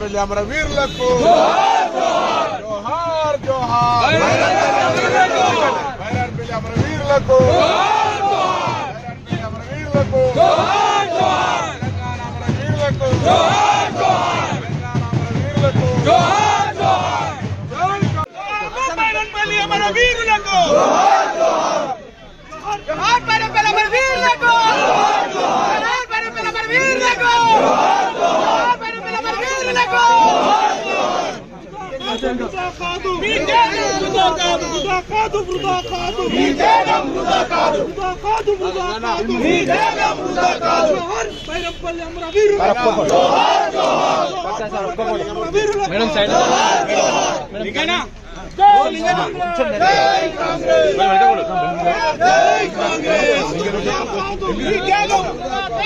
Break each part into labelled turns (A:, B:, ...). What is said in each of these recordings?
A: బైరాన్పల్లి అమర వీరులకు జోహార్ జోహార్ బైరాన్పల్లి అమర అమర వీరులకు తెలంగాణ అమర వీరులకు తెలంగాణ అమర వీరులకు
B: అమర వీరులకు జోహార్ బైరన్పల్లి అమర వీరులకు జోహార్ బైరన్పల్లి అమర వీరులకు జోహార్ బైరన్పల్లి అమర వీరులకు వృధా కాదు వృధా కాదు వృధా కాదు మీ త్యాగం వృధా కాదు వృధా కాదు వృధా కాదు మీ త్యాగం వృధా కాదు జోహార్ బైరన్పల్లి అమర వీరులకు. జోహార్ జోహార్ వీరులకు మేడం సైడ్ లింగనా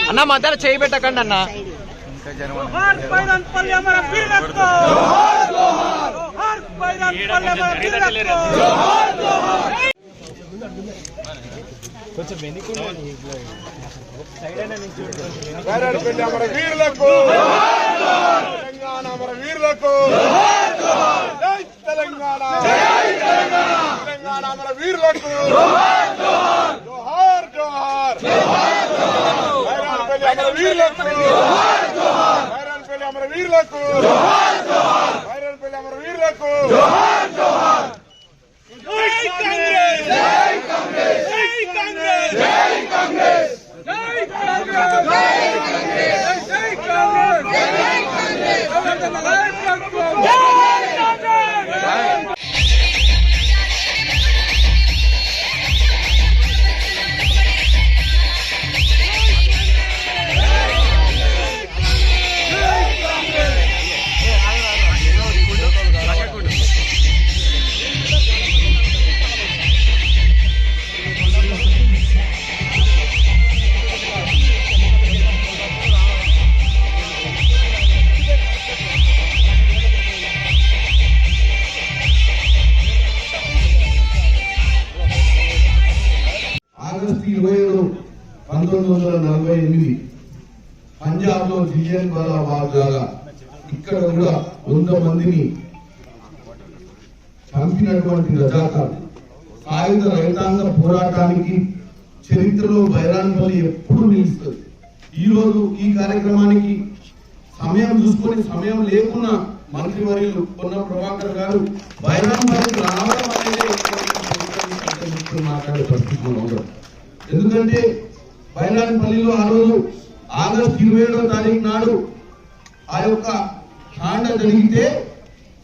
C: అన్న మధ్యలో చేయి పెట్టకండి అన్న
B: జోహార్ అమర జోహార్ కొంచెం వెనుక వీరులకు
A: తెలంగాణ మన వీరులకు తెలంగాణ తెలంగాణ మన వీరులకు జోహార్ జోహార్ వైరాన్పల్లి అమర వీరులకు వైరాన్పల్లి అమర వీరులకు బైరాన్పల్లి అమర వీరులకు
B: జై కాంగ్రెస్! జై కాంగ్రెస్! జై కాంగ్రెస్! జై కాంగ్రెస్! జై కాంగ్రెస్! జై కాంగ్రెస్! జై కాంగ్రెస్! జై
D: వందల ఎనిమిది పంజాబ్లో జియన్ వాలా జాగా ఇక్కడ కూడా వంద మందిని చంపినటువంటి రజాకార్. సాయుధ రైతాంగ పోరాటానికి చరిత్రలో బైరాన్పల్లి ఎప్పుడు నిలుస్తుంది. ఈ రోజు ఈ కార్యక్రమానికి సమయం చూసుకొని సమయం లేకున్నా మంత్రివర్యులు పొన్న ప్రభాకర్ గారు బైరాన్పల్లికి రావడం అనేది మాట్లాడే పరిస్థితిలో ఉండదు ఎందుకంటే బైరాన్పల్లిలో ఆ రోజు ఆగస్టు ఇరవై ఏడో తారీఖు నాడు ఆ యొక్క షాండ జరిగితే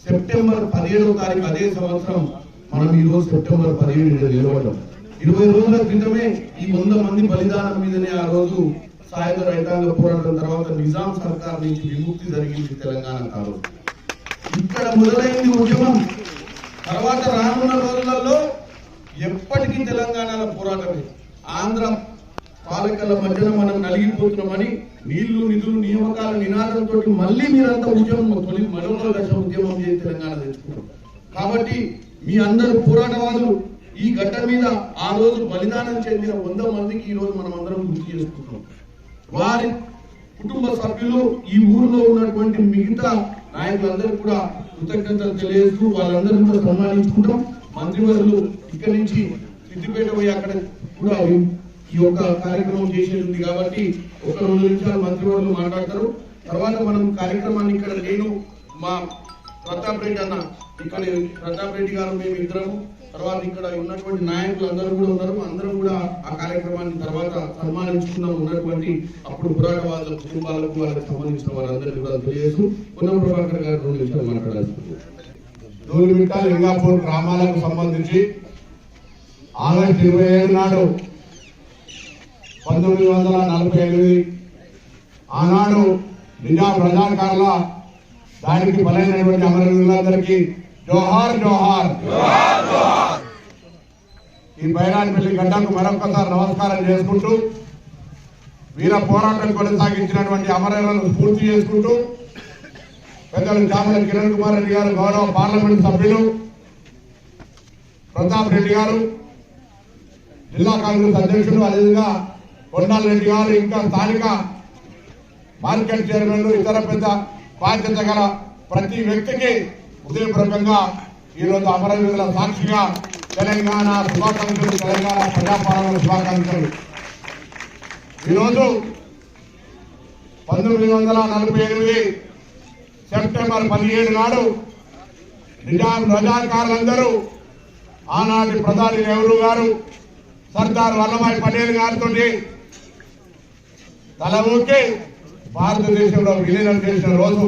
D: సెప్టెంబర్ పదిహేడవ తారీఖు అదే సంవత్సరం మనం ఈ రోజు సెప్టెంబర్ పదిహేడు నిలబడ్డాం. ఇరవై రోజుల క్రితమే ఈ వంద మంది బలిదానం మీదనే ఆ రోజు సాయుధ రైతాంగ పోరాటం తర్వాత నిజాం సర్కార్ నుంచి విముక్తి జరిగింది తెలంగాణ కాదు. ఇక్కడ మొదలైంది ఉద్యమం. తర్వాత రానున్న రోజులలో ఎప్పటికీ తెలంగాణలో పోరాటమే. ఆంధ్ర పాలకల మధ్యన మనం నలిగిపోతున్నామని నీళ్ళు నిధులు నియామకాల నినాదంతో మళ్ళీ మీరంతా ఉద్యమం తొలి మరొక దశ ఉద్యమం చేసి తెలంగాణ తెచ్చుకున్నాం కాబట్టి మీ అందరు పోరాటవాదులు ఈ గడ్డ మీద ఆ రోజు బలిదానం చెందిన వంద మందికి ఈ రోజు మనం అందరం గుర్తు చేసుకుంటున్నాం. వారి కుటుంబ సభ్యులు ఈ ఊర్లో ఉన్నటువంటి మిగతా నాయకులందరూ కూడా కృతజ్ఞతలు తెలియజేస్తూ వాళ్ళందరూ కూడా సన్మానించుకుంటాం. మంత్రివర్యులు ఇక్కడి నుంచి సిద్దిపేట పోయి అక్కడ కూడా ఈ యొక్క కార్యక్రమం చేసేది ఉంది కాబట్టి ఒక రెండు నిమిషాలు మంత్రివర్యులు మాట్లాడతారు. తర్వాత మనం కార్యక్రమాన్ని ఇక్కడ నేను మా ప్రతాప్ రెడ్డి అన్న ఇక్కడ ప్రతాప్ రెడ్డి గారు మేము ఇద్దరము. తర్వాత ఇక్కడ ఉన్నటువంటి నాయకులు అందరూ కూడా ఉన్నారు. అందరం కూడా ఆ కార్యక్రమాన్ని తర్వాత సన్మానించుకున్నాం ఉన్నటువంటి అప్పుడు పోరాటవాదుల కుటుంబాలకు వాళ్ళకి సంబంధించిన వారందరికీ కూడా తెలియజేస్తూ పున్నం ప్రభాకర్ గారు రెండు నిమిషాలు మాట్లాడాల్సింది.
A: లింగాపూర్ గ్రామాలకు సంబంధించి ఆగస్టు ఇరవై ఏడు నాడు పంతొమ్మిది వందల నలభై ఎనిమిది ఆనాడు నిజాం రజాకారుల దానికి బలైనటువంటి అమరవీరులందరికీ జోహార్ జోహార్. ఈ బైరాన్పల్లి గడ్డకు మరొకసారి నమస్కారం చేసుకుంటూ వీర పోరాటం కొనసాగించినటువంటి అమరవీరులను స్ఫూర్తి చేసుకుంటూ పెద్దలు చామల కిరణ్ కుమార్ రెడ్డి గారు గౌరవ పార్లమెంట్ సభ్యులు ప్రతాప్ రెడ్డి గారు జిల్లా కాంగ్రెస్ అధ్యక్షుడు అదేవిధంగా కొండాల రెడ్డి గారు ఇంకా స్థానిక మార్కెట్ చైర్మన్ ఇతర పెద్ద బాధ్యత గల ప్రతి వ్యక్తికి హృదయపూర్వకంగా ఈరోజు అమరవీరుల సాక్షిగా తెలంగాణ శుభాకాంక్షలు తెలంగాణ ప్రజాపాలన శుభాకాంక్షలు. ఈరోజు పంతొమ్మిది వందల నలభై ఎనిమిది సెప్టెంబర్ పదిహేడు నాడు నిజాం రజాకారులందరూ ఆనాటి ప్రధాని నెహ్రూ గారు? సర్దార్ వల్లభాయ్ పటేల్ గారితో తల ఊకి భారతదేశంలో విలీనం చేసిన రోజు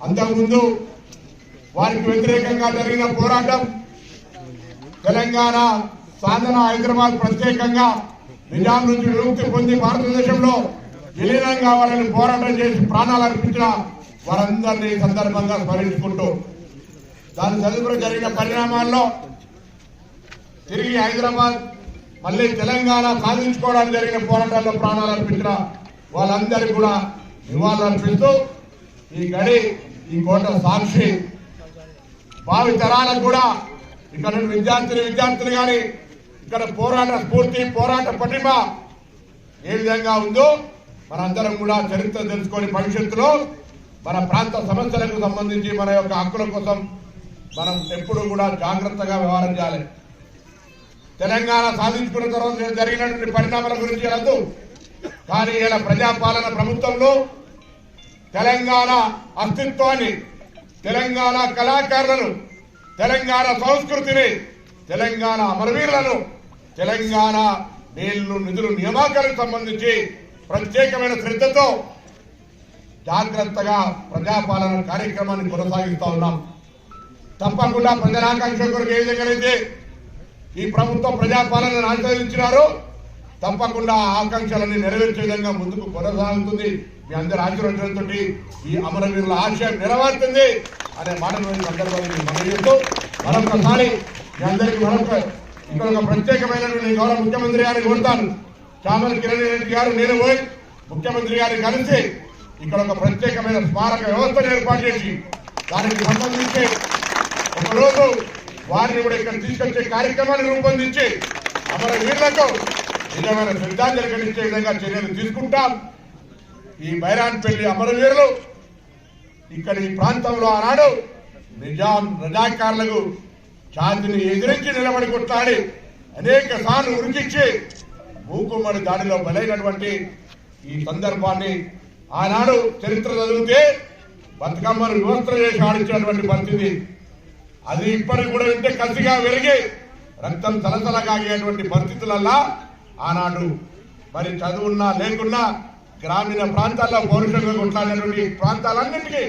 A: అంతకుముందు వారికి వ్యతిరేకంగా జరిగిన పోరాటం తెలంగాణ సాధన హైదరాబాద్ ప్రత్యేకంగా నిజాం నుంచి విముక్తి పొంది భారతదేశంలో విలీనం కావాలని పోరాటం చేసి ప్రాణాలు అర్పించిన వారందరినీ సందర్భంగా స్మరించుకుంటూ దాని తదుపరి జరిగిన పరిణామాల్లో తిరిగి హైదరాబాద్ మళ్ళీ తెలంగాణ సాధించుకోవడానికి జరిగిన పోరాటాల్లో ప్రాణాలు అర్పించిన వాళ్ళందరికీ కూడా నివాళులు అర్పిస్తూ ఈ గడి ఈ కోట సాక్షి భావి తరాలకు కూడా ఇక్కడ విద్యార్థులు విద్యార్థులు కానీ ఇక్కడ పోరాట స్ఫూర్తి పోరాట పటిమ ఏ విధంగా ఉందో మనందరం కూడా చరిత్ర తెలుసుకొని భవిష్యత్తులో మన ప్రాంత సమస్యలకు సంబంధించి మన యొక్క హక్కుల కోసం మనం ఎప్పుడు కూడా జాగ్రత్తగా వ్యవహారం చేయాలి. తెలంగాణ సాధించుకున్న తర్వాత జరిగినటువంటి పరిణామాల గురించి వెళ్ళద్దు కానీ ఇలా ప్రజాపాలన ప్రభుత్వంలో తెలంగాణ అస్తిత్వాన్ని తెలంగాణ కళాకారులను తెలంగాణ సంస్కృతిని తెలంగాణ అమరవీరులను తెలంగాణ నీళ్ళు నిధులు నియామకాలకు సంబంధించి ప్రత్యేకమైన శ్రద్ధతో జాగ్రత్తగా ప్రజాపాలన కార్యక్రమాన్ని కొనసాగిస్తా ఉన్నాం. తప్పకుండా ప్రజలాకాంక్ష కొరకు ఏ విధంగా అయితే ఈ ప్రభుత్వం ప్రజాపాలనను ఆచరించినారో తప్పకుండా ఆ ఆకాంక్షలన్నీ నెరవేర్చే విధంగా ముందుకు కొనసాగుతుంది. మీ అందరి ఆశీర్వచనంతో ఈ అమరవీరుల ఆశయం నెరవేరుతుంది అనే మాటను ఈ సందర్భంగా మీకు మరొకసారి మీ అందరికీ మరొక ఇంకొక ప్రత్యేకమైనటువంటి గౌరవ ముఖ్యమంత్రి గారిని కోరుతాను. చామల కిరణ్ రెడ్డి గారు నేను పోయి ముఖ్యమంత్రి గారిని కలిసి ఇక్కడ ఒక ప్రత్యేకమైన స్మారక వ్యవస్థను ఏర్పాటు చేసి దానికి సంబంధించి ఒకరోజు వారిని కూడా ఇక్కడ తీసుకొచ్చే కార్యక్రమాన్ని రూపొందించి అమర వీరులకు నిజమైన శ్రద్ధాంజలి కలిగించే విధంగా చర్యలు తీసుకుంటాం. ఈ బైరాన్పల్లి అమరవీరులు ఇక్కడ ఈ ప్రాంతంలో ఆనాడు నిజాం రజాకారులకు ఛాతిని ఎదిరించి నిలబడి కొట్లాడి అనేక సార్లు ఉరికిచ్చి భూకుమ్మడి దాడిలో బలైనటువంటి ఈ సందర్భాన్ని ఆనాడు చరిత్ర చదివితే బతుకమ్మను వివస్త్ర చేసి ఆడించినటువంటి పరిస్థితి అది ఇప్పటికి కూడా వింటే కసిగా వెలిగి రక్తం తలతలకాగేటువంటి పరిస్థితులల్లా ఆనాడు మరి చదువున్నా లేకున్నా గ్రామీణ ప్రాంతాల్లో పౌరుషంగా కొట్లాడినటువంటి ప్రాంతాలన్నింటికీ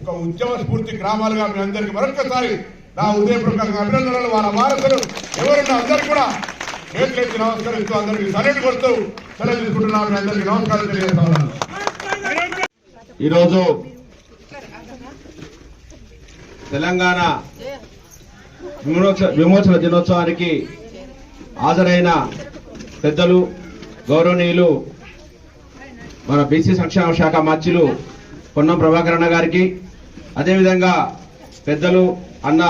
A: ఒక ఉద్యమ స్ఫూర్తి గ్రామాలుగా మీ అందరికీ మరొకసారి నా ఉదయపూర్వకంగా అభినందనలు. వాళ్ళ వారసులు ఎవరున్నా అందరికీ కూడా చేతులెత్తి నమస్కరిస్తూ అందరికీ సరైన కొడుతూ సెలవు తీసుకుంటున్నాను. మీ అందరికీ నమస్కారం తెలియజేస్తా
E: ఈరోజు తెలంగాణ విమోచ విమోచన దినోత్సవానికి హాజరైన పెద్దలు గౌరవనీయులు మన బీసీ సంక్షేమ శాఖ మంత్రులు పొన్నం ప్రభాకరణ గారికి అదేవిధంగా పెద్దలు అన్న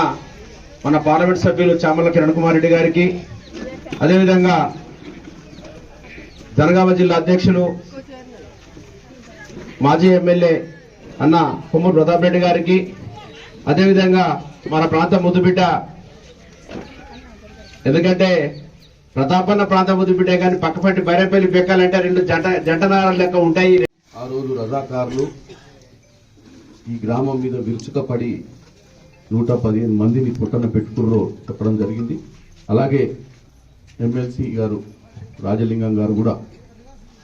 E: మన పార్లమెంట్ సభ్యులు చామల కిరణ్ కుమార్ రెడ్డి గారికి అదేవిధంగా జనగామ జిల్లా అధ్యక్షులు మాజీ ఎమ్మెల్యే అన్న కొమ్మూరు ప్రతాప్ రెడ్డి గారికి అదేవిధంగా మన ప్రాంత ముద్దుబిడ్డ ఎందుకంటే ప్రతాపన్న ప్రాంతం ముద్దుబిడ్డే కానీ పక్కపట్టి బైరంపల్లి బెక్కాలంటే రెండు జంట జంటనారాలు లెక్క ఉంటాయి.
D: ఆ రోజు రజాకారులు ఈ గ్రామం మీద విరుచుకపడి నూట పదిహేను మందిని పుట్టన పెట్టుకుర్రో చెప్పడం జరిగింది. అలాగే ఎమ్మెల్సీ గారు రాజలింగం గారు కూడా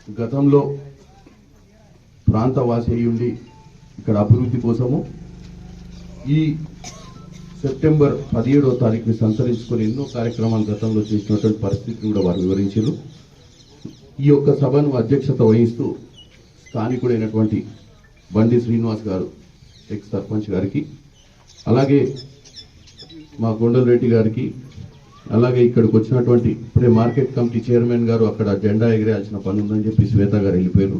D: గతంలో ప్రాంతవాసి అయ్యుండి ఉండి ఇక్కడ అభివృద్ధి కోసము ఈ సెప్టెంబర్ పదిహేడో తారీఖుని సంతరించుకొని ఎన్నో కార్యక్రమాలు గతంలో చేసినటువంటి పరిస్థితిని కూడా వారు వివరించారు. ఈ యొక్క సభను అధ్యక్షత వహిస్తూ స్థానికుడైనటువంటి బండి శ్రీనివాస్ గారు ఎక్స్ సర్పంచ్ గారికి అలాగే మా కొండల రెడ్డి గారికి అలాగే ఇక్కడికి వచ్చినటువంటి ఇప్పుడే మార్కెట్ కమిటీ చైర్మన్ గారు అక్కడ జెండా ఎగిరేయాల్సిన పని ఉందని చెప్పి శ్వేత గారు వెళ్ళిపోయారు.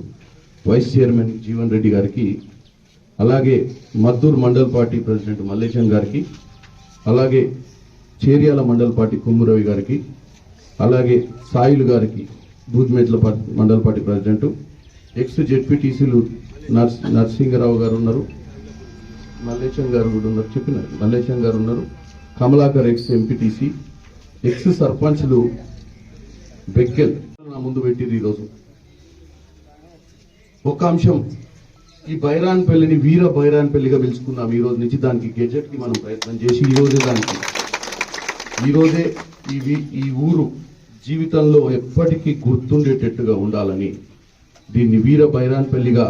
D: వైస్ చైర్మన్ జీవన్ రెడ్డి గారికి అలాగే మద్దూర్ మండల్ పార్టీ ప్రెసిడెంట్ మల్లేశం గారికి అలాగే చేరియాల మండలపాటి పార్టీ కొమ్మురవి గారికి అలాగే సాయిలు గారికి బూజ్మేట్ల పార్టీ మండల పార్టీ ప్రెసిడెంట్ ఎక్స్ జెడ్పీటీసీలు నర్స్ నరసింహరావు గారు ఉన్నారు మల్లేశం గారు కూడా ఉన్నారు చెప్పినారు. మల్లేశం గారు ఉన్నారు కమలాకర్ ఎక్స్ ఎంపీటీసీ ఎక్స్ సర్పంచ్లు బెక్కెల్ నా ముందు పెట్టిరు ఈరోజు. ఒక అంశం ఈ బైరాన్ పెళ్ళిని వీర బైరాన్ పెళ్ళిగా పిలుచుకున్నాం. ఈ రోజు నుంచి దానికి గెజెట్కి మనం ప్రయత్నం చేసి ఈ రోజే దానికి. ఈరోజే ఈ ఈ ఊరు జీవితంలో ఎప్పటికీ గుర్తుండేటట్టుగా ఉండాలని దీన్ని వీర బైరాన్ పెళ్ళిగా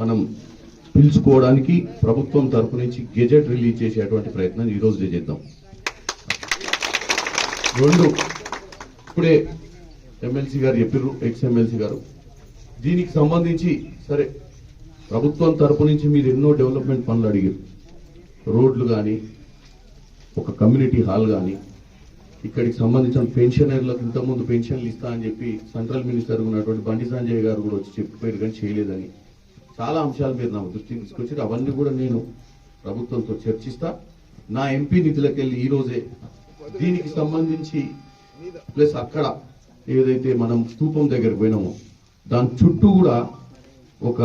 D: మనం పిలుచుకోవడానికి ప్రభుత్వం తరపు నుంచి గెజెట్ రిలీజ్ చేసేటువంటి ప్రయత్నం ఈ రోజు చేద్దాం. రెండు ఇప్పుడే ఎమ్మెల్సీ గారు చెప్పారు ఎక్స్ ఎమ్మెల్సీ గారు. దీనికి సంబంధించి సరే ప్రభుత్వం తరపు నుంచి మీరు ఎన్నో డెవలప్మెంట్ పనులు అడిగారు. రోడ్లు కానీ ఒక కమ్యూనిటీ హాల్ కానీ ఇక్కడికి సంబంధించిన పెన్షనర్లకు ఇంతకుముందు పెన్షన్లు ఇస్తా అని చెప్పి సెంట్రల్ మినిస్టర్ ఉన్నటువంటి బండి సంజయ్ గారు కూడా వచ్చి చెప్పిపోయారు కానీ చేయలేదని. చాలా అంశాలు మీరు నా దృష్టికి తీసుకొచ్చారు. అవన్నీ కూడా నేను ప్రభుత్వంతో చర్చిస్తా. నా ఎంపీ నిధులకు వెళ్ళి ఈరోజే దీనికి సంబంధించి ప్లస్ అక్కడ ఏదైతే మనం స్థూపం దగ్గర పోయినామో దాని చుట్టూ కూడా ఒక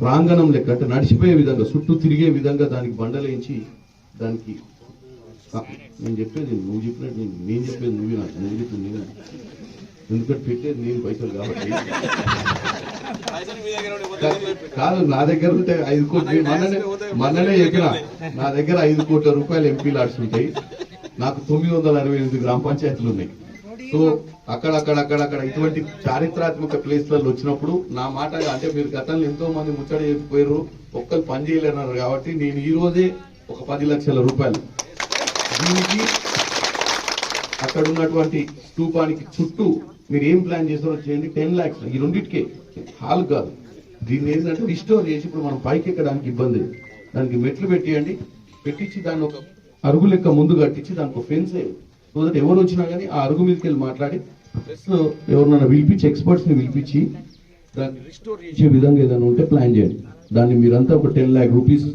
D: ప్రాంగణం లెక్క అంటే నడిచిపోయే విధంగా చుట్టూ తిరిగే విధంగా దానికి బండలేంచి దానికి నేను చెప్పేది నువ్వు చెప్పినట్టు నేను నేను చెప్పేది నువ్వు నాకు నువ్వు చెప్పింది నేను. ఎందుకంటే పెట్టేది నేను పైసలు కాబట్టి. కాదు నా దగ్గర ఉంటే ఐదు కోట్లు మొన్ననే మొన్ననే చెప్పిన. నా దగ్గర ఐదు కోట్ల రూపాయలు ఎంపీ లాడ్స్ ఉంటాయి. నాకు తొమ్మిది వందల అరవై ఎనిమిది గ్రామ పంచాయతీలు ఉన్నాయి. సో అక్కడక్కడ అక్కడక్కడ ఇటువంటి చారిత్రాత్మక ప్లేస్లలో వచ్చినప్పుడు నా మాట అంటే మీరు గతంలో ఎంతో మంది ముచ్చట చెప్పిపోయారు ఒక్కరు పని చేయలేన్నారు కాబట్టి నేను ఈ రోజే ఒక పది లక్షల రూపాయలు దీనికి అక్కడ ఉన్నటువంటి స్తూపానికి చుట్టూ మీరు ఏం ప్లాన్ చేస్తారో చేయండి. టెన్ లాక్స్. ఈ రెండింటికే. హాల్ కాదు. దీన్ని ఏంటంటే రిస్టోర్ చేసి ఇప్పుడు మనం పైకి ఎక్కడానికి ఇబ్బంది. దానికి మెట్లు పెట్టియండి. పెట్టించి దాన్ని ఒక అరుగు లెక్క ముందు కట్టించి దానికి ఒక ఫెన్స్ సో దట్ ఎవరు వచ్చినా కానీ ఆ అరుగు మీదకి వెళ్ళి మాట్లాడి ప్లస్ ఎవరినైనా పిలిపించి ఎక్స్పర్ట్స్ని పిలిపించి దాన్ని రిస్టోర్ చేసే విధంగా ఏదైనా ఉంటే ప్లాన్ చేయండి. దాన్ని మీరంతా ఒక టెన్ లాక్ రూపీస్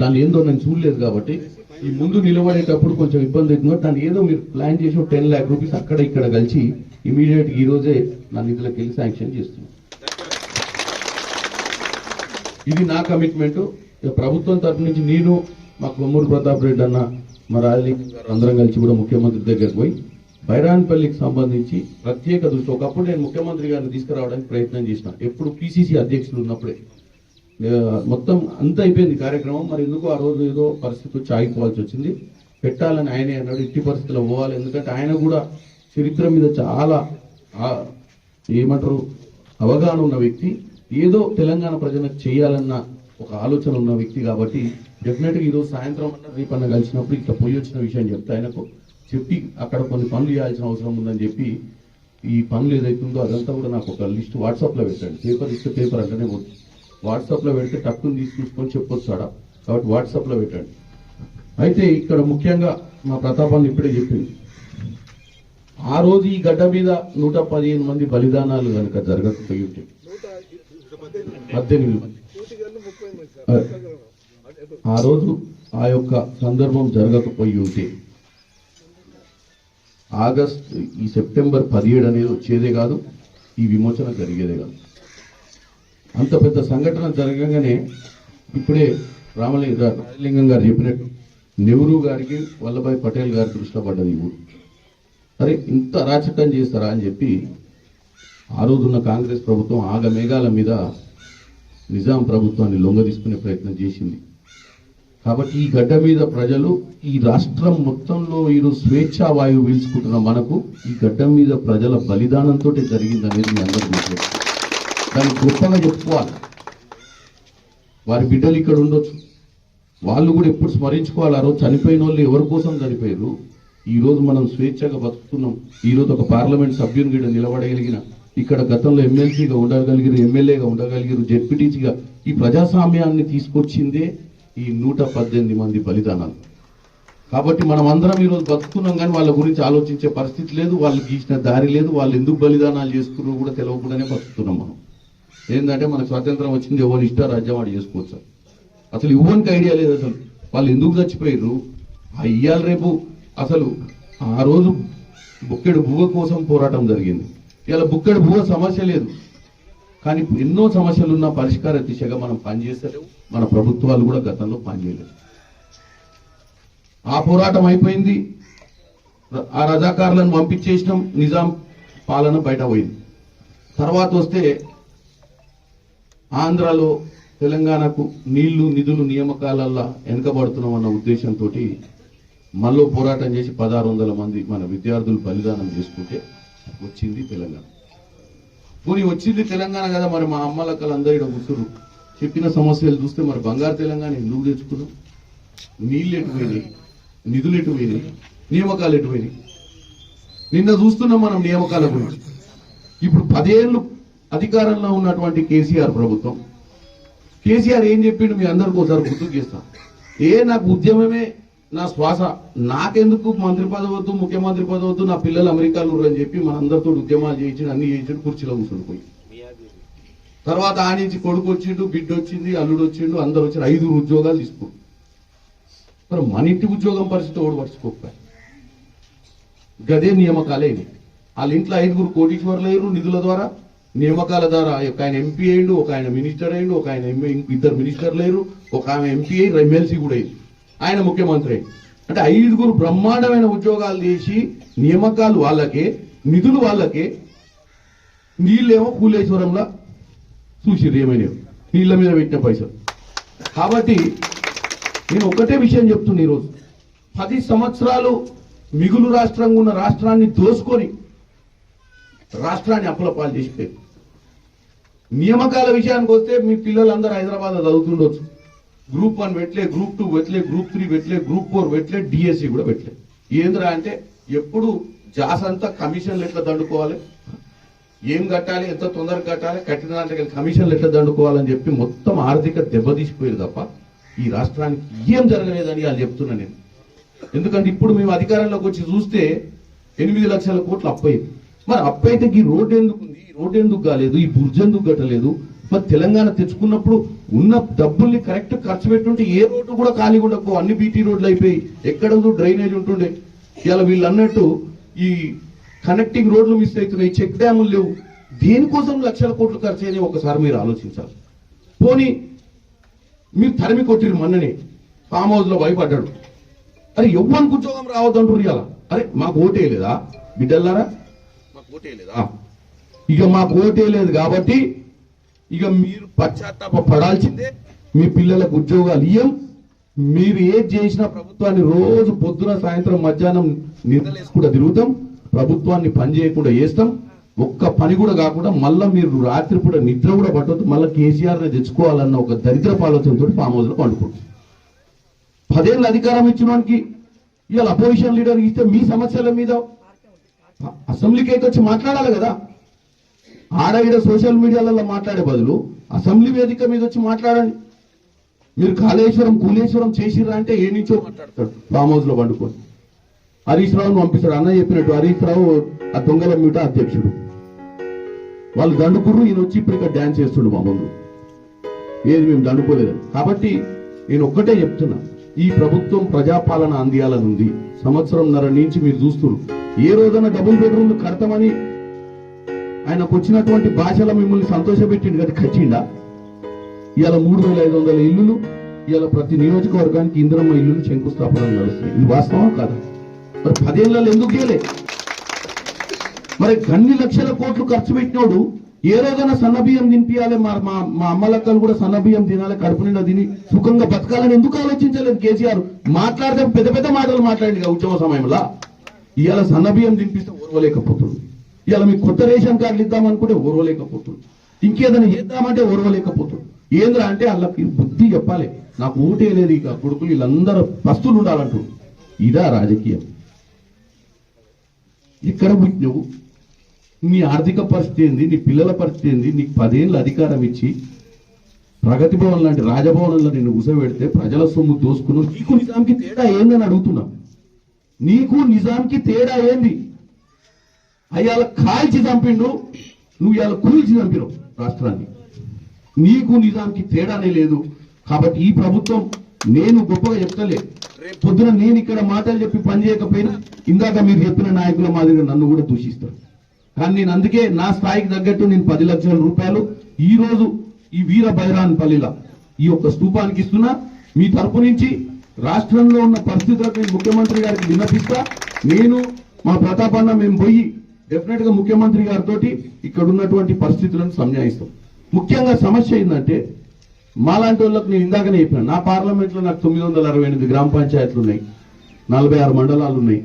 D: దాన్ని ఏందో నేను చూడలేదు కాబట్టి ఈ ముందు నిలబడేటప్పుడు కొంచెం ఇబ్బంది అవుతుందో. దాన్ని ఏదో మీరు ప్లాన్ చేసి టెన్ లాక్ రూపీస్ అక్కడ ఇక్కడ కలిసి ఇమీడియట్ ఈ రోజే నా నిధులకు వెళ్ళి శాంక్షన్ చేస్తున్నాను ఇది నా కమిట్మెంట్ ప్రభుత్వం తరపు నుంచి నేను మా కొమ్మూరు ప్రతాప్ రెడ్డి అన్న మా రాజలింగం గారు అందరం కలిసి కూడా ముఖ్యమంత్రి దగ్గరకు పోయి బైరాన్పల్లికి సంబంధించి ప్రత్యేక దృష్టి. ఒకప్పుడు నేను ముఖ్యమంత్రి గారిని తీసుకురావడానికి ప్రయత్నం చేసిన. ఎప్పుడు పిసిసి అధ్యక్షులు ఉన్నప్పుడే. మొత్తం అంత అయిపోయింది కార్యక్రమం. మరి ఎందుకు ఆ రోజు ఏదో పరిస్థితి వచ్చి ఆగిపోవాల్సి వచ్చింది? పెట్టాలని ఆయనే అన్నాడు ఇట్టి పరిస్థితిలో పోవాలి. ఎందుకంటే ఆయన కూడా చరిత్ర మీద చాలా ఏమంటారు అవగాహన ఉన్న వ్యక్తి. ఏదో తెలంగాణ ప్రజలకు చేయాలన్న ఒక ఆలోచన ఉన్న వ్యక్తి కాబట్టి డెఫినెట్గా ఈరోజు సాయంత్రం అన్న రేపన్న కలిసినప్పుడు ఇట్లా పోయి వచ్చిన విషయం చెప్తా ఆయనకు. చెప్పి అక్కడ కొన్ని పనులు చేయాల్సిన అవసరం ఉందని చెప్పి ఈ పనులు ఏదైతుందో అదంతా కూడా నాకు ఒక లిస్ట్ వాట్సాప్లో పెట్టండి. పేపర్ ఇస్తే పేపర్ అంటేనే పోతుంది. వాట్సాప్లో పెడితే టక్కుని తీసి చూసుకొని చెప్పొచ్చు ఆడ. కాబట్టి వాట్సాప్లో పెట్టండి. అయితే ఇక్కడ ముఖ్యంగా మా ప్రతాపాన్ని ఇప్పుడే చెప్పింది ఆ రోజు ఈ గడ్డ మీద నూట పదిహేను మంది బలిదానాలు కనుక జరగకపోయి ఉంటే పద్దెనిమిది మంది. ఆ రోజు ఆ యొక్క సందర్భం జరగకపోయి ఉంటే ఆగస్ట్ ఈ సెప్టెంబర్ పదిహేడు అనేది వచ్చేదే కాదు ఈ విమోచన జరిగేదే కాదు. అంత పెద్ద సంఘటన జరగగానే ఇప్పుడే రామలింగ రాజలింగం గారు చెప్పినట్టు నెహ్రూ గారికి వల్లభాయ్ పటేల్ గారి దృష్టిలో పడ్డది ఈ ఊరు. అరే ఇంత అరాచకం చేస్తారా అని చెప్పి ఆ రోజున్న కాంగ్రెస్ ప్రభుత్వం ఆగ మేఘాల మీద నిజాం ప్రభుత్వాన్ని లొంగదీసుకునే ప్రయత్నం చేసింది. కాబట్టి ఈ గడ్డ మీద ప్రజలు ఈ రాష్ట్రం మొత్తంలో ఈరోజు స్వేచ్ఛా వాయువు పీల్చుకుంటున్న మనకు ఈ గడ్డ మీద ప్రజల బలిదానంతో జరిగింది అనేది మీ అందరికీ దాన్ని గొప్పగా చెప్పుకోవాలి. వారి బిడ్డలు ఇక్కడ ఉండొచ్చు. వాళ్ళు కూడా ఎప్పుడు స్మరించుకోవాలి. ఆ రోజు చనిపోయిన వాళ్ళు ఎవరి కోసం చనిపోయారు? ఈరోజు మనం స్వేచ్ఛగా బతుకుతున్నాం. ఈ రోజు ఒక పార్లమెంట్ సభ్యుని కూడా నిలబడగలిగిన ఇక్కడ గతంలో ఎమ్మెల్సీగా ఉండగలిగారు ఎమ్మెల్యేగా ఉండగలిగారు జెడ్పీటీసీగా ఈ ప్రజాస్వామ్యాన్ని తీసుకొచ్చిందే ఈ నూట పద్దెనిమిది మంది బలిదానాలు. కాబట్టి మనం అందరం ఈరోజు బతుకున్నాం కానీ వాళ్ళ గురించి ఆలోచించే పరిస్థితి లేదు వాళ్ళు గీసిన దారి లేదు వాళ్ళు ఎందుకు బలిదానాలు చేసుకున్నారో కూడా తెలవకుండానే బతుకుతున్నాం మనం. ఏంటంటే మనకు స్వాతంత్రం వచ్చింది ఎవరి ఇష్ట రాజ్యం వాడు చేసుకోవచ్చు అసలు ఇవ్వనికి ఐడియా లేదు అసలు. వాళ్ళు ఎందుకు చచ్చిపోయారు అయ్యాల రేపు అసలు ఆ రోజు బుక్కెడు భూగ కోసం పోరాటం జరిగింది. ఇలా బుక్కెడు భూగ సమస్య లేదు. కానీ ఎన్నో సమస్యలు ఉన్న పరిష్కార దిశగా మనం పనిచేస్తలేవు. మన ప్రభుత్వాలు కూడా గతంలో పనిచేయలేదు. ఆ పోరాటం అయిపోయింది. ఆ రజాకారులను పంపించేసినాం. నిజాం పాలన బయట పోయింది. తర్వాత వస్తే ఆంధ్రాలో తెలంగాణకు నీళ్ళు నిధులు నియామకాలల్లో వెనుకబడుతున్నాం అన్న ఉద్దేశంతో మళ్ళీ పోరాటం చేసి పదహారు వందల మంది మన విద్యార్థులు బలిదానం చేసుకుంటే వచ్చింది తెలంగాణ. పోనీ వచ్చింది తెలంగాణ కదా మరి మా అమ్మలక్కలు అందరూ ఇక్కడ కూర్చురు చెప్పిన సమస్యలు చూస్తే మరి బంగారు తెలంగాణ ఎందుకు తెచ్చుకున్నాం నీళ్ళు ఎటు పోయినాయి? నిధులు ఎటు పోయినాయి? నియామకాలు ఎటు పోయినాయి? నిన్న చూస్తున్నాం మనం నియామకాల గురించి. ఇప్పుడు పదేళ్ళు అధికారంలో ఉన్నటువంటి కేసీఆర్ ప్రభుత్వం. కేసీఆర్ ఏం చెప్పిండు మీ అందరికోసారి ఒకసారి గుర్తు చేస్తాం. ఏ నాకు ఉద్యమమే నా శ్వాస నాకెందుకు? మంత్రి పదవద్దు ముఖ్యమంత్రి పదవద్దు నా పిల్లలు అమెరికాలో అని చెప్పి మనందరితో ఉద్యమాలు చేయించి అన్ని చేయించాడు కుర్చీలో కూర్చుండిపోయి. తర్వాత ఆ నుంచి కొడుకు వచ్చిండు బిడ్డ వచ్చింది అల్లుడు వచ్చిండు అందరు వచ్చి ఐదుగురు ఉద్యోగాలు తీసుకుంటు మరి మన ఇంటి ఉద్యోగం పరిస్థితి ఓడి పరుచుకోకపోయి గదే నియామకాలే వాళ్ళ ఇంట్లో ఐదుగురు కోటీశ్వర్లు అయ్యారు నిధుల ద్వారా. నియామకాల ద్వారా ఒక ఆయన ఎంపీ అయ్యిండు ఒక ఆయన మినిస్టర్ అయ్యిండు ఒక ఆయన ఇద్దరు మినిస్టర్లు అయ్యారు ఒక ఆమె ఎంపీ అయ్యి ఎమ్మెల్సీ కూడా అయింది ఆయన ముఖ్యమంత్రి. అంటే ఐదుగురు బ్రహ్మాండమైన ఉద్యోగాలు చేసి నియామకాలు వాళ్ళకే నిధులు వాళ్ళకే నీళ్ళేమో కూలేశ్వరంలో చూసిర్రు ఏమైనా. నీళ్ళ మీద పెట్టిన పైసలు. కాబట్టి నేను ఒకటే విషయం చెప్తున్నా ఈరోజు. పది సంవత్సరాలు మిగులు రాష్ట్రంగా ఉన్న రాష్ట్రాన్ని దోసుకొని రాష్ట్రాన్ని అప్పలపాలు చేసిపోయారు. నియామకాల విషయానికి వస్తే మీ పిల్లలందరూ హైదరాబాద్ చదువుతుండొచ్చు. గ్రూప్ వన్ పెట్టలే గ్రూప్ టూ పెట్టలే గ్రూప్ త్రీ పెట్టలే గ్రూప్ ఫోర్ పెట్టలే డిఎస్సి కూడా పెట్టలే. ఏంద్రా అంటే ఎప్పుడు జాస్ అంతా కమిషన్లు ఎట్లా దండుకోవాలి? ఏం కట్టాలి? ఎంత తొందరగా కట్టాలి? కట్టిన దాంట్లో కమిషన్లు ఎట్లా దండుకోవాలని చెప్పి మొత్తం ఆర్థిక దెబ్బతీసిపోయారు తప్ప ఈ రాష్ట్రానికి ఏం జరగలేదని వాళ్ళు చెప్తున్నా నేను. ఎందుకంటే ఇప్పుడు మేము అధికారంలోకి వచ్చి చూస్తే ఎనిమిది లక్షల కోట్లు అప్పయింది మరి అప్పైతే ఈ రోడ్డు ఎందుకు ఉంది? ఈ రోడ్డు ఎందుకు కాలేదు? ఈ బుర్జ్ ఎందుకు కట్టలేదు? మరి తెలంగాణ తెచ్చుకున్నప్పుడు ఉన్న డబ్బుల్ని కరెక్ట్ ఖర్చు పెట్టుంటే ఏ రోడ్డు కూడా ఖాళీ ఉండకపో అన్ని బీటీ రోడ్లు అయిపోయి ఎక్కడ డ్రైనేజ్ ఉంటుండే. ఇలా వీళ్ళు అన్నట్టు ఈ కనెక్టింగ్ రోడ్లు మిస్ అవుతున్నాయి చెక్ డ్యాములు లేవు. దేనికోసం లక్షల కోట్లు ఖర్చు అయినాయి? ఒకసారి మీరు ఆలోచించాలి. పోనీ మీరు తరిమి కొట్టిరు మొన్ననే ఫామ్ హౌస్లో భయపడ్డాడు. అరే ఎవ్వరికి ఉద్యోగం రావద్దంటారు ఇవాళ. అరే మాకు ఓటే లేదా? బిడ్డలారా మాకు ఓటే లేదా? ఇక మాకు ఓటే లేదు కాబట్టి ఇక మీరు పశ్చాత్తాప పడాల్సిందే. మీ పిల్లలకు ఉద్యోగాలు ఇయ్యం. మీరు ఏది చేసినా ప్రభుత్వాన్ని రోజు పొద్దున సాయంత్రం మధ్యాహ్నం నిద్రలేసుకుంటూ తిరుగుతాం. ప్రభుత్వాన్ని పని చేయకుండా చేస్తాం ఒక్క పని కూడా కాకుండా మళ్ళీ మీరు రాత్రిపూట నిద్ర కూడా పట్టవద్దు మళ్ళీ కేసీఆర్ని తెచ్చుకోవాలన్న ఒక దరిద్రపు ఆలోచనతో ఫామ్ హౌస్లో పండుకుంటాం. పదేళ్ళు అధికారం ఇచ్చిన వానికి ఇవాళ అపోజిషన్ లీడర్ ఇస్తే మీ సమస్యల మీద అసెంబ్లీకి అయితే వచ్చి మాట్లాడాలి కదా. ఆడ ఈడ సోషల్ మీడియాలలో మాట్లాడే బదులు అసెంబ్లీ వేదిక మీద వచ్చి మాట్లాడండి. మీరు కాళేశ్వరం కూలేశ్వరం చేసిర్రా అంటే ఏ నుంచో మాట్లాడతాడు. ఫామ్ హౌస్లో పండుకొని. హరీష్ రావును పంపిస్తాడు. అన్న చెప్పినట్టు హరీష్ రావు ఆ దొంగల మీట అధ్యక్షుడు. వాళ్ళు దండుకుర్రు ఈయన వచ్చి ఇప్పుడు ఇక్కడ డ్యాన్స్ చేస్తుండు మా ముందు. ఏది మేము దండుకోలేదు కాబట్టి నేను ఒక్కటే చెప్తున్నా. ఈ ప్రభుత్వం ప్రజాపాలన అందియాలని ఉంది సంవత్సరంన్నర నుంచి మీరు చూస్తున్నారు. ఏ రోజైనా డబుల్ బెడ్రూమ్లు కడతామని ఆయనకు వచ్చినటువంటి భాషలో మిమ్మల్ని సంతోషపెట్టిండు కదా కచ్చిండా ఇవాళ మూడు వేల ఐదు వందల ఇల్లులు ఇవాళ ప్రతి నియోజకవర్గానికి ఇంద్రమ్మ ఇల్లులు శంకుస్థాపన నడుస్తాయి ఇది వాస్తవం కాదా? మరి పదేళ్ళలో ఎందుకు చేయలే? మరి అన్ని లక్షల కోట్లు ఖర్చు పెట్టినోడు ఏ రోజైనా సన్నబియ్యం తినిపించాలి మా మా మా అమ్మలక్కలు కూడా సన్నబియ్యం తినాలి కడుపు నిండా తిని సుఖంగా బతకాలని ఎందుకు ఆలోచించలేదు కేసీఆర్? మాట్లాడితే పెద్ద పెద్ద మాటలు మాట్లాడింది ఉద్యమ సమయంలో. ఇవాళ సన్నబియ్యం తినిపిస్తే ఓర్వలేకపోతుంది. ఇవాళ మీకు కొత్త రేషన్ కార్డులు ఇద్దామనుకుంటే ఓర్వలేకపోతుంది. ఇంకేదైనా చేద్దామంటే ఓర్వలేకపోతుంది. ఏంద్రా అంటే వాళ్ళకి బుద్ధి చెప్పాలి. నాకు ఊటే లేదు ఇక కొడుకులు వీళ్ళందరూ పస్తులు ఉండాలంటు ఇదా రాజకీయం. ఎక్కడ పుట్టినవు? నీ ఆర్థిక పరిస్థితి ఏంది? నీ పిల్లల పరిస్థితి ఏంది? నీకు పదేళ్ళు అధికారం ఇచ్చి ప్రగతి భవన్ లాంటి రాజభవనంలో నిన్ను ఉసబెడితే ప్రజల సొమ్ము దోసుకుని నీకు నిజాంకి తేడా ఏందని అడుగుతున్నా. నీకు నిజాంకి తేడా ఏంది? అయ్యాల కాల్చి చంపిండు. నువ్వు ఇవాళ కూల్చి చంపినావు రాష్ట్రాన్ని. నీకు నిజాంకి తేడానే లేదు. కాబట్టి ఈ ప్రభుత్వం నేను గొప్పగా చెప్తలే. రేపు పొద్దున నేను ఇక్కడ మాటలు చెప్పి పని చేయకపోయినా ఇందాక మీరు చెప్పిన నాయకుల మాదిరిగా నన్ను కూడా దూషిస్తారు. కానీ నేను అందుకే నా స్థాయికి తగ్గట్టు నేను పది లక్షల రూపాయలు ఈ రోజు ఈ వీర బైరాన్ పల్లిల ఈ యొక్క స్తూపానికి ఇస్తున్నా. మీ తరపు నుంచి రాష్ట్రంలో ఉన్న పరిస్థితులకు ముఖ్యమంత్రి గారికి విన్నపిస్తా. నేను మా ప్రతాపన్న మేము పోయి డెఫినెట్గా ముఖ్యమంత్రి గారితో ఇక్కడ ఉన్నటువంటి పరిస్థితులను సంజాయిస్తాం. ముఖ్యంగా సమస్య ఏంటంటే మాలాంటి వాళ్ళకి నేను ఇందాకనే చెప్పిన నా పార్లమెంట్లో నాకు తొమ్మిది వందల అరవై ఎనిమిది గ్రామ పంచాయతీలు ఉన్నాయి నలభై ఆరు మండలాలు ఉన్నాయి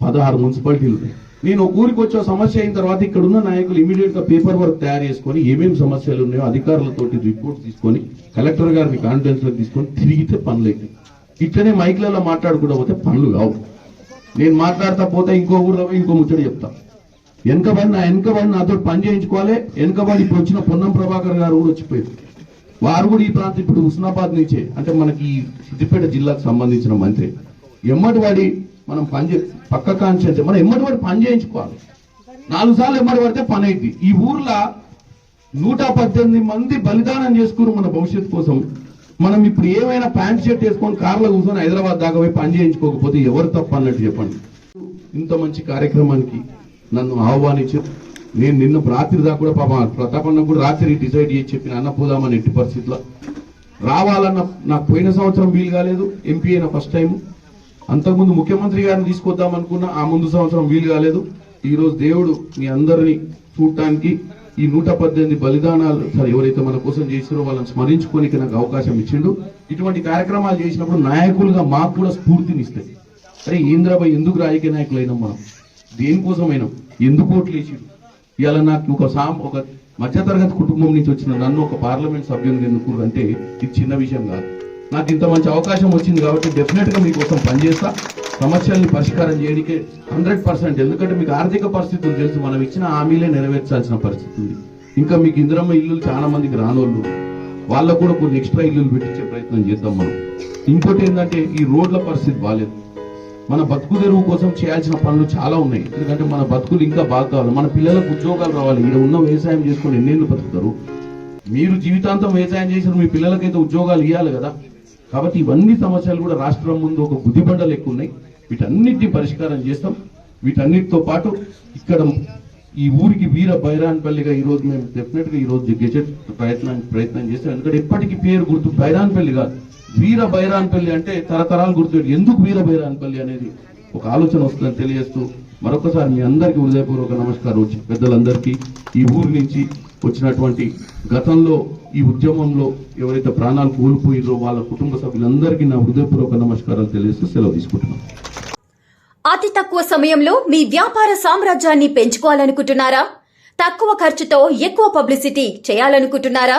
D: పదహారు మున్సిపాలిటీలు ఉన్నాయి నేను ఒక ఊరికి వచ్చే సమస్య అయిన తర్వాత ఇక్కడ ఉన్న నాయకులు ఇమీడియట్గా పేపర్ వర్క్ తయారు చేసుకొని ఏమేమి సమస్యలు ఉన్నాయో అధికారులతోటి రిపోర్ట్ తీసుకొని కలెక్టర్ గారిని కాన్ఫిడెన్స్లో తీసుకొని తిరిగితే పనులు. అవుతాయి ఇట్లనే మైక్లలో మాట్లాడకుండా పోతే పనులు కావు. నేను మాట్లాడతా పోతే ఇంకో ఊర్లో ఇంకో ముచ్చట చెప్తా. వెనకబడి నా వెనకబడి నాతో పని చేయించుకోవాలి. వెనుకబడి ఇప్పుడు వచ్చిన పొన్నం ప్రభాకర్ గారు కూడా వచ్చిపోయారు. వారు కూడా ఈ ప్రాంతం ఇప్పుడు హుస్నాబాద్ నుంచే అంటే మనకి ఈ సిద్దిపేట జిల్లాకు సంబంధించిన మంత్రి. ఎమ్మటి వాడి మనం పని చే పక్క కాన్షియన్స్ మనం ఎమ్మటి వాడి పని చేయించుకోవాలి. నాలుగు సార్లు ఎమ్మటి పడితే పని అయింది ఈ ఊర్లో నూట పద్దెనిమిది మంది బలిదానం చేసుకున్నారు మన భవిష్యత్తు కోసం మనం ఇప్పుడు ఏమైనా ప్యాంట్ షర్ట్ వేసుకొని కార్లో కూర్చొని హైదరాబాద్ దాకా పోయి పని చేయించుకోకపోతే ఎవరు తప్ప అన్నట్టు చెప్పండి. ఇంత మంచి కార్యక్రమానికి నన్ను ఆహ్వానించారు నేను నిన్న రాత్రి దాకా కూడా పాప ప్రతాపన్న కూడా రాత్రి డిసైడ్ చేసి చెప్పిన అన్న పోదామని ఎట్టి పరిస్థితిలో. రావాలన్న నాకు పోయిన సంవత్సరం వీలు కాలేదు ఎంపీ అయిన ఫస్ట్ టైం అంతకుముందు ముఖ్యమంత్రి గారిని తీసుకొద్దాం అనుకున్నా ఆ ముందు సంవత్సరం వీలు కాలేదు. ఈరోజు దేవుడు మీ అందరిని చూడటానికి ఈ నూట పద్దెనిమిది బలిదానాలు సరే ఎవరైతే మన కోసం చేసిరో వాళ్ళని స్మరించుకోనికి నాకు అవకాశం ఇచ్చిండు. ఇటువంటి కార్యక్రమాలు చేసినప్పుడు నాయకులుగా మాకు కూడా స్ఫూర్తినిస్తాయి. అరే ఇంద్రబాయ్ ఎందుకు రాజకీయ నాయకులైనా మనం? దేనికోసమైనా ఎందుకు ఓట్లు వేసాడు ఇవాళ నాకు ఒక సాం ఒక మధ్యతరగతి కుటుంబం నుంచి వచ్చిన నన్ను ఒక పార్లమెంట్ సభ్యుని ఎందుకు అంటే ఇది చిన్న విషయం కాదు. నాకు ఇంత మంచి అవకాశం వచ్చింది కాబట్టి డెఫినెట్గా మీకోసం పనిచేస్తా. సమస్యల్ని పరిష్కారం చేయడానికి హండ్రెడ్ పర్సెంట్ ఎందుకంటే మీకు ఆర్థిక పరిస్థితులు తెలుసు మనం ఇచ్చిన హామీలే నెరవేర్చాల్సిన పరిస్థితి ఉంది. ఇంకా మీకు ఇందిరమ్మ ఇల్లు చాలా మందికి రానోళ్ళు వాళ్ళకు కూడా కొన్ని ఎక్స్ట్రా ఇల్లులు పెట్టించే ప్రయత్నం చేద్దాం మనం. ఇంకోటి ఏంటంటే ఈ రోడ్ల పరిస్థితి బాగాలేదు మన బతుకు తెరువు కోసం చేయాల్సిన పనులు చాలా ఉన్నాయి. ఎందుకంటే మన బతుకులు ఇంకా బాగా కావాలి. మన పిల్లలకు ఉద్యోగాలు రావాలి. ఇక్కడ ఉన్న వ్యవసాయం చేసుకొని ఎన్నేళ్ళు బతుకుతారు? మీరు జీవితాంతం వ్యవసాయం చేసిన మీ పిల్లలకైతే ఉద్యోగాలు ఇవ్వాలి కదా. కాబట్టి ఇవన్నీ సమస్యలు కూడా రాష్ట్రం ముందు ఒక గుదిబండలు ఎక్కువ ఉన్నాయి వీటన్నిటిని పరిష్కారం చేస్తాం. వీటన్నిటితో పాటు ఇక్కడ ఈ ఊరికి వీర బైరాన్పల్లిగా ఈ రోజు మేము డెఫినెట్గా ఈరోజు గెజెట్ ప్రయత్నం ప్రయత్నం చేస్తాం. ఎందుకంటే ఎప్పటికీ పేరు గుర్తు బైరాన్పల్లి కాదు. వీర బైరాన్పల్లి అంటే తరతరాలు గుర్తుంది ఎందుకు వీర బైరాన్పల్లి అనేది ఒక ఆలోచన వస్తుందని తెలియజేస్తూ మరొకసారి మీ అందరికీ హృదయపూర్వక నమస్కారం వచ్చి పెద్దలందరికీ ఈ ఊరి నుంచి వచ్చినటువంటి గతంలో ఈ ఉద్యమంలో ఎవరైతే ప్రాణాలు కోల్పోయారో వాళ్ళ కుటుంబ సభ్యులందరికీ నా హృదయపూర్వక నమస్కారాలు తెలియజేస్తూ సెలవు తీసుకుంటున్నాను.
F: అతి తక్కువ సమయంలో మీ వ్యాపార సామ్రాజ్యాన్ని పెంచుకోవాలనుకుంటున్నారా? తక్కువ ఖర్చుతో ఎక్కువ పబ్లిసిటీ చేయాలనుకుంటున్నారా?